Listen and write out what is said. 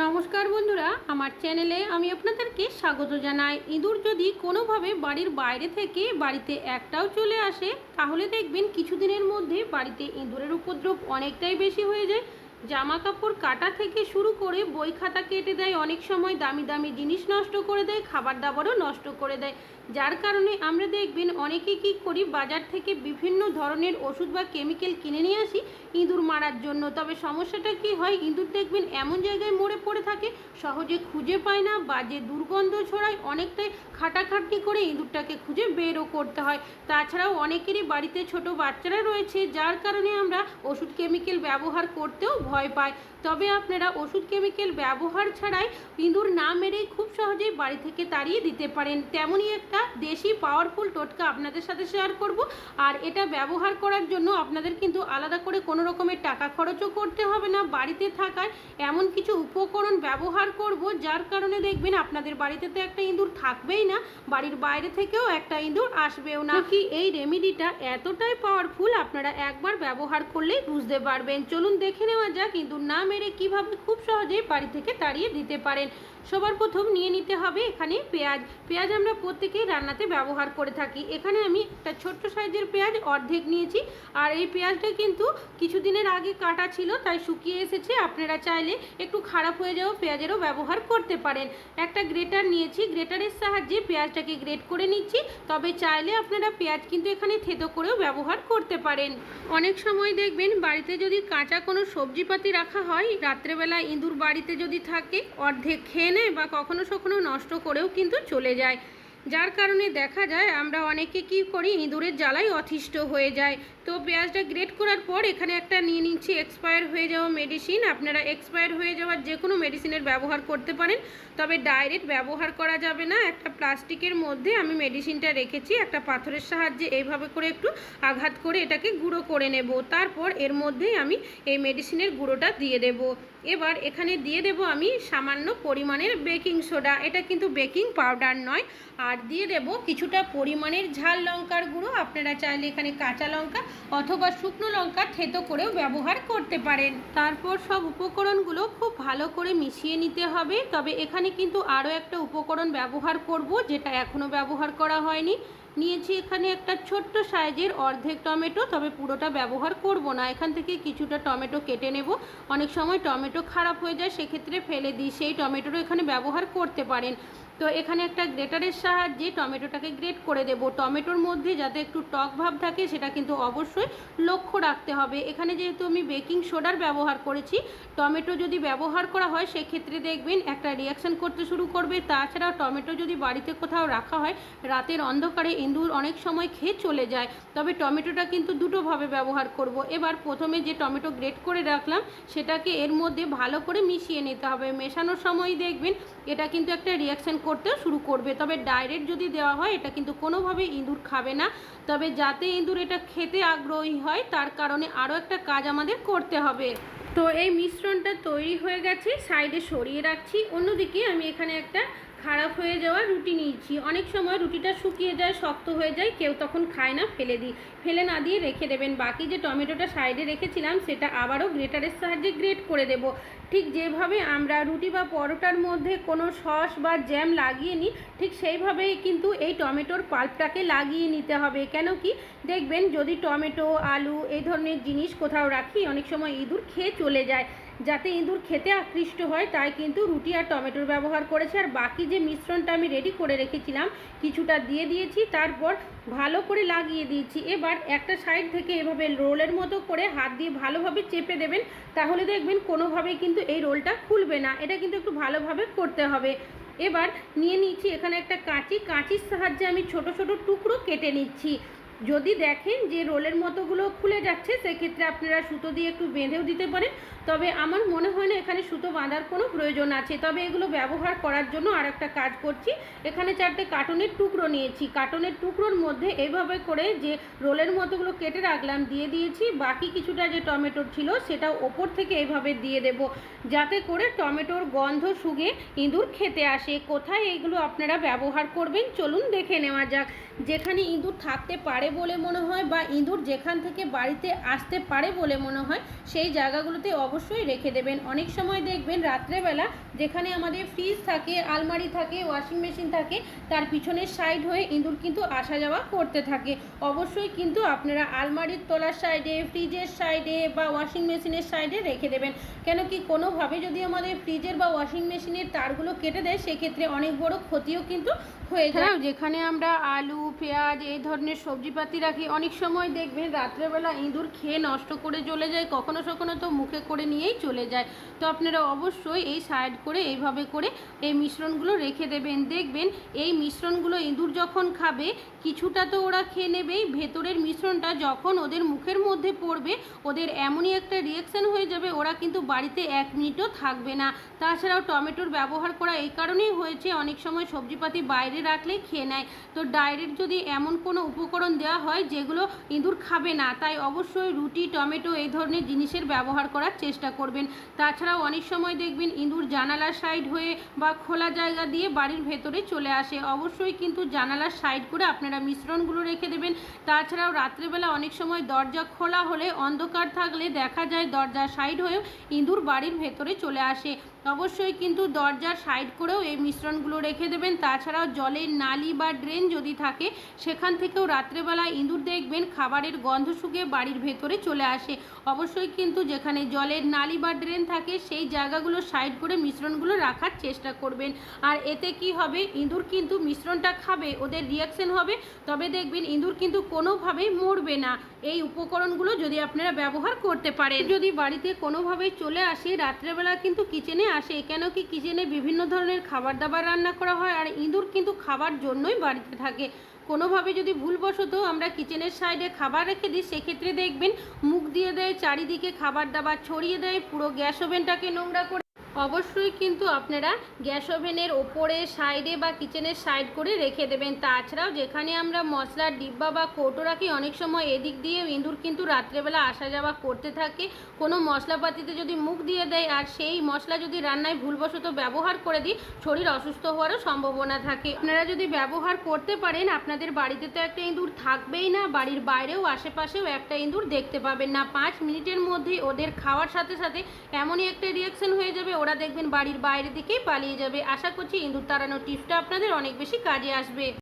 নমস্কার বন্ধুরা, আমার চ্যানেলে আমি আপনাদেরকে স্বাগত জানাই। ইঁদুর যদি কোনোভাবে বাড়ির বাইরে থেকে বাড়িতে একটাও চলে আসে, তাহলে দেখবেন কিছুদিনের মধ্যে বাড়িতে ইঁদুরের উপদ্রব অনেকটাই বেশি হয়ে যায়। জামা কাপড় কাটা থেকে শুরু করে বই খাতা কেটে দেয়, অনেক সময় দামি দামি জিনিস নষ্ট করে দেয়, খাবার দাবারও নষ্ট করে দেয়। যার কারণে আমরা দেখবেন অনেকে কী করি, বাজার থেকে বিভিন্ন ধরনের ওষুধ বা কেমিক্যাল কিনে নিয়ে আসি, ইঁদুর মারার জন্য। তবে সমস্যাটা কি হয়, ইঁদুর দেখবেন এমন জায়গায় মরে পড়ে থাকে, সহজে খুঁজে পায় না বা যে দুর্গন্ধ ছড়ায় অনেকটাই খাটাখাটনি করে ইঁদুরটাকে খুঁজে বেরও করতে হয়। তাছাড়াও অনেকেরই বাড়িতে ছোট বাচ্চারা রয়েছে, যার কারণে আমরা ওষুধ, কেমিক্যাল ব্যবহার করতেও ভয় পায়। তবে আপনারা ওষুধ কেমিক্যাল ব্যবহার ছাড়াই ইঁদুর না মেরেই খুব সহজেই বাড়ি থেকে তাড়িয়ে দিতে পারেন। তেমনই একটা দেশি পাওয়ারফুল টোটকা আপনাদের সাথে শেয়ার করব। আর এটা ব্যবহার করার জন্য আপনাদের কিন্তু আলাদা করে কোনো রকমের টাকা খরচও করতে হবে না। বাড়িতে থাকায় এমন কিছু উপকরণ ব্যবহার করব, যার কারণে দেখবেন আপনাদের বাড়িতে তো একটা ইঁদুর থাকবেই না, বাড়ির বাইরে থেকেও একটা ইঁদুর আসবেও না। কি এই রেমিডিটা এতটাই পাওয়ারফুল আপনারা একবার ব্যবহার করলেই বুঝতে পারবেন। চলুন দেখে নেওয়া যাক। ইঁদুর না মেরে কীভাবে খুব সহজেই বাড়ি থেকে তাড়িয়ে দিতে পারেন? সবার প্রথম নিয়ে নিতে হবে এখানে পেঁয়াজ। পেঁয়াজ আমরা প্রত্যেকেই রান্নাতে ব্যবহার করে থাকি। এখানে আমি একটা ছোট্ট সাইজের পেঁয়াজ অর্ধেক নিয়েছি। আর এই পেঁয়াজটা কিন্তু কিছুদিনের আগে কাটা ছিল, তাই শুকিয়ে এসেছে। আপনারা চাইলে একটু খারাপ হয়ে যাওয়া পেঁয়াজেরও ব্যবহার করতে পারেন। একটা গ্রেটার নিয়েছি। গ্রেটারের সাহায্যে পেঁয়াজটাকে গ্রেট করে নিচ্ছি। তবে চাইলে আপনারা পেঁয়াজ কিন্তু এখানে থেতো করেও ব্যবহার করতে পারেন। অনেক সময় দেখবেন বাড়িতে যদি কাঁচা কোনো সবজিপাতি রাখা হয়, রাত্রেবেলা ইঁদুর বাড়িতে যদি থাকে, অর্ধেক খেয়ে নেয় বা কখনো সখনো নষ্ট করেও কিন্তু চলে যায়। যার কারণে দেখা যায় আমরা অনেকে কি করি, ইঁদুরের জ্বালাই অতিষ্ঠ হয়ে যায়। তো পেঁয়াজটা গ্রেট করার পর এখানে একটা নিয়ে নিচ্ছি এক্সপায়ার হয়ে যাওয়া মেডিসিন আপনারা এক্সপায়ার হয়ে যাওয়ার যে কোনো মেডিসিনের ব্যবহার করতে পারেন। তবে ডাইরেক্ট ব্যবহার করা যাবে না। একটা প্লাস্টিকের মধ্যে আমি মেডিসিনটা রেখেছি, একটা পাথরের সাহায্যে এইভাবে করে একটু আঘাত করে এটাকে গুঁড়ো করে নেব। তারপর এর মধ্যেই আমি এই মেডিসিনের গুঁড়োটা দিয়ে দেব। এবার এখানে দিয়ে দেব আমি সামান্য পরিমাণের বেকিং সোডা। এটা কিন্তু বেকিং পাউডার নয়। আর দিয়ে দেব কিছুটা পরিমাণের ঝাল লঙ্কার গুঁড়ো। আপনারা চাইলে এখানে কাঁচা লঙ্কা অথবা শুকনো লঙ্কা থেতো করেও ব্যবহার করতে পারেন। তারপর সব উপকরণগুলো খুব ভালো করে মিশিয়ে নিতে হবে। তবে এখানে কিন্তু আরও একটা উপকরণ ব্যবহার করব, যেটা এখনও ব্যবহার করা হয়নি। নিয়েছি এখানে একটা ছোট্ট সাইজের অর্ধেক টমেটো, তবে পুরোটা ব্যবহার করব না। এখান থেকে কিছুটা টমেটো কেটে নেব। অনেক সময় টমেটো খারাপ হয়ে যায়, সেক্ষেত্রে ফেলে দিই। সেই টমেটোরও এখানে ব্যবহার করতে পারেন। তো এখানে একটা গ্রেটারের সাহায্যে টমেটোটাকে গ্রেট করে দেব। টমেটোর মধ্যে যাতে একটু টক ভাব থাকে, সেটা কিন্তু অবশ্যই লক্ষ্য রাখতে হবে। এখানে যেহেতু আমি বেকিং সোডার ব্যবহার করেছি, টমেটো যদি ব্যবহার করা হয়, সেক্ষেত্রে দেখবেন একটা রিয়াকশান করতে শুরু করবে। তাছাড়া টমেটো যদি বাড়িতে কোথাও রাখা হয়, রাতের অন্ধকারে ইঁদুর অনেক সময় খেয়ে চলে যায়। তবে টমেটোটা কিন্তু দুটোভাবে ব্যবহার করব। এবার প্রথমে যে টমেটো গ্রেট করে রাখলাম, সেটাকে এর মধ্যে ভালো করে মিশিয়ে নিতে হবে। মেশানোর সময় দেখবেন এটা কিন্তু একটা রিয়াকশান করতে শুরু করবে। তবে ডাইরেক্ট যদি দেওয়া হয়, এটা কিন্তু কোনোভাবে ইঁদুর খাবে না। তবে যাতে ইঁদুর এটা খেতে আগ্রহী হয়, তার কারণে আরও একটা কাজ আমাদের করতে হবে। তো এই মিশ্রণটা তৈরি হয়ে গেছে সাইডে সরিয়ে রাখছি। অন্যদিকে আমি এখানে একটা খারাপ হয়ে যাওয়া রুটি নিয়েছি। অনেক সময় রুটিটা শুকিয়ে যায়, শক্ত হয়ে যায়, কেউ তখন খায় না, ফেলে দিই। ফেলে না দিয়ে রেখে দেবেন। বাকি যে টমেটোটা সাইডে রেখেছিলাম, সেটা আবারও গ্রেটারের সাহায্যে গ্রেট করে দেব। ঠিক যেভাবে আমরা রুটি বা পরোটার মধ্যে কোনো সস বা জ্যাম লাগিয়ে নিই, ঠিক সেইভাবেই কিন্তু এই টমেটোর পাল্পটাকে লাগিয়ে নিতে হবে। কেন কি? দেখবেন যদি টমেটো, আলু এই ধরনের জিনিস কোথাও রাখি, অনেক সময় ইঁদুর খেয়ে চলে যায়। যাতে ইঁদুর খেতে আকৃষ্ট হয়, তাই কিন্তু রুটি আর টমেটোর ব্যবহার করেছি। আর বাকি যে মিশ্রণটা আমি রেডি করে রেখেছিলাম, কিছুটা দিয়ে দিয়েছি, তারপর ভালো করে লাগিয়ে দিয়েছি। এবার একটা সাইড থেকে এভাবে রোলের মতো করে হাত দিয়ে ভালোভাবে চেপে দেবেন, তাহলে দেখবেন কোনোভাবেই কিন্তু এই রোলটা খুলবে না। এটা কিন্তু একটু ভালোভাবে করতে হবে। এবার নিয়ে নিচ্ছি এখানে একটা কাঁচি। কাঁচির সাহায্যে আমি ছোট ছোট টুকরো কেটে নিচ্ছি। যদি দেখেন যে রোলের মতোগুলো খুলে যাচ্ছে, সেক্ষেত্রে আপনারা সুতো দিয়ে একটু বেঁধেও দিতে পারেন। তবে আমার মনে হয় না এখানে সুতো বাঁধার কোনো প্রয়োজন আছে। তবে এগুলো ব্যবহার করার জন্য আর একটা কাজ করছি। এখানে চারটে কার্টনের টুকরো নিয়েছি। কার্টনের টুকরোর মধ্যে এইভাবে করে যে রোলের মতোগুলো কেটে রাখলাম, দিয়ে দিয়েছি। বাকি কিছুটা যে টমেটোর ছিল, সেটা ওপর থেকে এইভাবে দিয়ে দেব। যাতে করে টমেটোর গন্ধ শুগে ইঁদুর খেতে আসে। কোথায় এইগুলো আপনারা ব্যবহার করবেন, চলুন দেখে নেওয়া যাক। যেখানে ইঁদুর থাকতে পারে বলে মনে হয় বা ইঁদুর যেখান থেকে বাড়িতে আসতে পারে বলে মনে হয়, সেই জায়গাগুলোতে অবশ্যই রেখে দেবেন। অনেক সময় দেখবেন রাত্রেবেলা যেখানে আমাদের ফ্রিজ থাকে, আলমারি থাকে ওয়াশিং মেশিন থাকে, তার পিছনের সাইড হয়ে ইঁদুর কিন্তু আসা যাওয়া করতে থাকে। অবশ্যই কিন্তু আপনারা আলমারির তলার সাইডে ফ্রিজের সাইডে বা ওয়াশিং মেশিনের সাইডে রেখে দেবেন। কেন কি কোনোভাবে যদি আমাদের ফ্রিজের বা ওয়াশিং মেশিনের তারগুলো কেটে দেয়, সেক্ষেত্রে অনেক বড় ক্ষতিও কিন্তু হয়ে যায়। যেখানে আমরা আলু, পেঁয়াজ এই ধরনের সবজিপাতি রাখি। অনেক সময় দেখবেন রাত্রেবেলা ইঁদুর খেয়ে নষ্ট করে চলে যায়, কখনো কখনো তো মুখে করে নিয়েই চলে যায়। তো আপনারা অবশ্যই এই সাইড করে, এইভাবে করে এই মিশ্রণগুলো রেখে দেবেন। দেখবেন এই মিশ্রণগুলো ইঁদুর যখন খাবে, কিছুটা তো ওরা খেয়ে নেবেই। ভেতরের মিশ্রণটা যখন ওদের মুখের মধ্যে পড়বে, ওদের এমনই একটা রিয়াকশান হয়ে যাবে, ওরা কিন্তু বাড়িতে এক মিনিটও থাকবে না। তাছাড়াও টমেটোর ব্যবহার করা এই কারণেই হয়েছে, অনেক সময় সবজিপাতি বাইরে রাখলেই খেয়ে নেয়। তো ডাইরেক্ট যদি এমন কোনো উপকরণ দেওয়া হয় যেগুলো ইঁদুর খাবে না। তাই অবশ্যই রুটি, টমেটো এই ধরনের জিনিসের ব্যবহার করার চেষ্টা করবেন। তাছাড়াও অনেক সময় দেখবেন ইঁদুর জানালার সাইড হয়ে বা খোলা জায়গা দিয়ে বাড়ির ভেতরে চলে আসে। অবশ্যই কিন্তু জানালার সাইড করে আপনারা মিশ্রণগুলো রেখে দেবেন। তাছাড়াও রাত্রেবেলা অনেক সময় দরজা খোলা হলে অন্ধকার থাকলে দেখা যায় দরজার সাইড হয়েও ইঁদুর বাড়ির ভেতরে চলে আসে। অবশ্যই কিন্তু দরজার সাইড করেও এই মিশ্রণগুলো রেখে দেবেন। তাছাড়াও জলের নালি বা ড্রেন যদি থাকে, সেখান থেকেও রাত্রেবেলা ইঁদুর দেখবেন, খাবারের গন্ধ শুকে বাড়ির ভেতরে চলে আসে। অবশ্যই কিন্তু যেখানে জলের নালি বা ড্রেন থাকে, সেই জায়গাগুলো সাইড করে মিশ্রণগুলো রাখার চেষ্টা করবেন। আর এতে কি হবে, ইঁদুর কিন্তু মিশ্রণটা খাবে, ওদের রিয়াকশন হবে, তবে দেখবেন ইঁদুর কিন্তু কোনোভাবেই মরবে না। এই উপকরণগুলো যদি আপনারা ব্যবহার করতে পারেন। যদি বাড়িতে কোনোভাবেই চলে আসে, রাত্রেবেলা কিন্তু কিচেনে আসে, কেন কি কিচেনে বিভিন্ন ধরনের খাবার দাবার রান্না করা হয় আর ইঁদুর কিন্তু খাবার জন্যই বাড়িতে থাকে। কোনোভাবে যদি ভুলবশত আমরা কিচেনের সাইডে খাবার রেখে দিই, সেক্ষেত্রে দেখবেন মুখ দিয়ে দেয়, চারিদিকে খাবার দাবার ছড়িয়ে দেয়, পুরো গ্যাস ওভেনটাকে নোংরা করে অবশ্যই কিন্তু আপনারা গ্যাস ওভেনের ওপরে, সাইডে বা কিচেনের সাইড করে রেখে দেবেন। তাছাড়াও যেখানে আমরা মশলার ডিব্বা বা কৌটো রাখি, অনেক সময় এদিক দিয়ে ইঁদুর কিন্তু রাত্রেবেলা আসা যাওয়া করতে থাকে। কোনো মশলাপাতিতে যদি মুখ দিয়ে দেয়, আর সেই মশলা যদি রান্নায় ভুলবশত ব্যবহার করে দিই, শরীর অসুস্থ হওয়ারও সম্ভাবনা থাকে। আপনারা যদি ব্যবহার করতে পারেন, আপনাদের বাড়িতে তো একটা ইঁদুর থাকবেই না, বাড়ির বাইরেও, আশেপাশেও একটা ইঁদুর দেখতে পাবেন না। পাঁচ মিনিটের মধ্যেই ওদের খাওয়ার সাথে সাথে এমনই একটা রিয়াকশন হয়ে যাবে ওরা দেখবেন বাড়ির বাইরে দিকেই পালিয়ে যাবে। আশা করছি ইঁদুর তাড়ানোর টিপসটা আপনাদের অনেক বেশি কাজে আসবে।